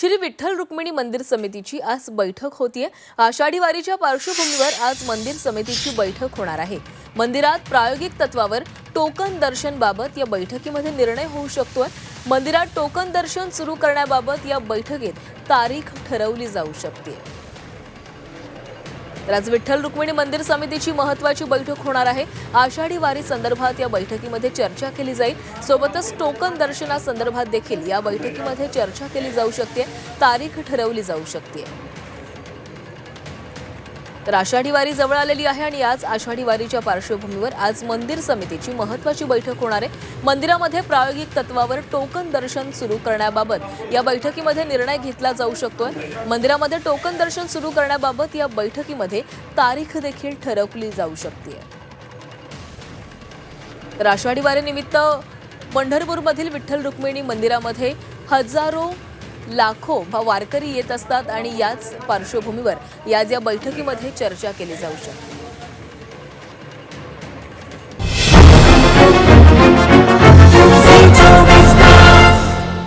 श्री विठ्ठल रुक्मिणी मंदिर समितीची आज बैठक होतीये. आषाढी वारीच्या पार्श्वभूमीवर आज मंदिर समितीची बैठक होणार आहे. मंदिरात प्रायोगिक तत्वावर टोकन दर्शन बाबत या बैठकीमध्ये निर्णय होऊ शकतोय. मंदिरात टोकन दर्शन सुरू करण्याबाबत या बैठकीत तारीख ठरवली जाऊ शकते. तर आज विठ्ठल रुक्मिणी मंदिर समितीची महत्वाची बैठक होणार आहे. आषाढी वारी संदर्भात या बैठकीमध्ये चर्चा केली जाईल. सोबतच टोकन दर्शनासंदर्भात देखील या बैठकीमध्ये चर्चा केली जाऊ शकते. तारीख ठरवली जाऊ शकते. तर आषाढी वारी जवळ आलेली आहे आणि आज आषाढी वारीच्या पार्श्वभूमीवर आज मंदिर समितीची महत्वाची बैठक होणार आहे. मंदिरामध्ये प्रायोगिक तत्वावर टोकन दर्शन सुरू करण्याबाबत या बैठकीमध्ये निर्णय घेतला जाऊ शकतोय. मंदिरामध्ये टोकन दर्शन सुरू करण्याबाबत या बैठकीमध्ये तारीख देखील ठरवली जाऊ शकते. तर आषाढी वारीनिमित्त पंढरपूरमधील विठ्ठल रुक्मिणी मंदिरामध्ये हजारो लाखो भा- वारकरी येत असतात आणि याच पार्श्वभूमीवर याच या बैठकीमध्ये चर्चा केली जाऊ शकते.